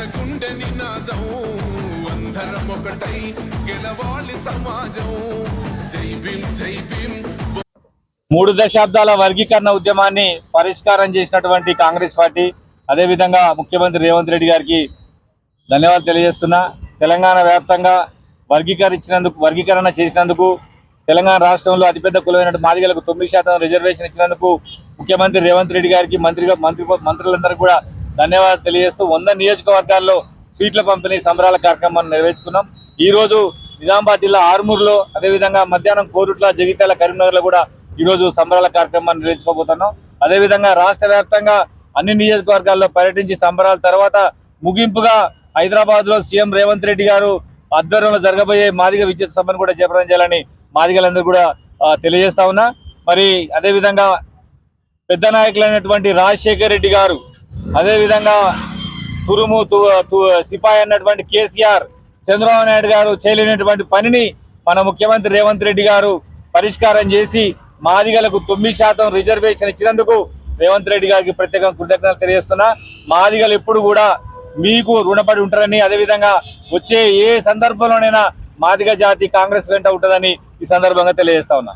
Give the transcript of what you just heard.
జనగుండె నినాదం. అందరం ఒకటై గెలవాలి సమాజం. జై భీం జై భీం మూడు దశాబ్దాల వర్గీకరణ ఉద్యమాన్ని పరిష్కారం చేసినటువంటి కాంగ్రెస్ పార్టీ అదేవిధంగా ముఖ్యమంత్రి రేవంత్ రెడ్డి గారికి ధన్యవాదాలు తెలియజేస్తున్నా. తెలంగాణ వ్యాప్తంగా వర్గీకరించినందుకు వర్గీకరణ చేసినందుకు తెలంగాణ రాష్ట్రంలో అతిపెద్ద కులమైన మాదిగలకు తొమ్మిది శాతం రిజర్వేషన్ ఇచ్చినందుకు ముఖ్యమంత్రి రేవంత్ రెడ్డి గారికి మంత్రిగా మంత్రి మంత్రులందరికీ కూడా ధన్యవాదాలు తెలియజేస్తూ వంద నియోజకవర్గాల్లో సీట్ల పంపిణీ సంబరాల కార్యక్రమాన్ని నిర్వహించుకున్నాం ఈ రోజు నిజామాబాద్ జిల్లా ఆర్మూర్లో అదేవిధంగా మధ్యాహ్నం కోరుట్ల జగిత్యాల కరీంనగర్లో కూడా ఈరోజు సంబరాల కార్యక్రమాన్ని నిర్వహించుకోబోతున్నాం. అదేవిధంగా రాష్ట్ర వ్యాప్తంగా అన్ని నియోజకవర్గాల్లో పర్యటించి సంబరాల తర్వాత ముగింపుగా హైదరాబాద్లో సీఎం రేవంత్ రెడ్డి గారు ఆధ్వర్యంలో జరగబోయే మాదిగ విద్యుత్ సభను కూడా జయప్రదం చేయాలని మాదిగలందరూ కూడా తెలియజేస్తా ఉన్నా. మరి అదేవిధంగా పెద్ద నాయకులైనటువంటి రాజశేఖర్ రెడ్డి గారు అదేవిధంగా తురుము తు- తు- సిపాయి అన్నటువంటి కేసీఆర్ చంద్రబాబు నాయుడు గారు చేయలేనటువంటి పనిని మన ముఖ్యమంత్రి రేవంత్ రెడ్డి గారు పరిష్కారం చేసి మాదిగలకు తొమ్మిది శాతం రిజర్వేషన్ ఇచ్చినందుకు రేవంత్ రెడ్డి గారికి ప్రత్యేకంగా కృతజ్ఞతలు తెలియజేస్తున్నా. మాదిగలు ఎప్పుడు కూడా మీకు రుణపడి ఉంటారని అదేవిధంగా వచ్చే ఏ సందర్భంలోనైనా మాదిగ జాతి కాంగ్రెస్ వెంట ఉంటుందని ఈ సందర్భంగా తెలియజేస్తా ఉన్నా.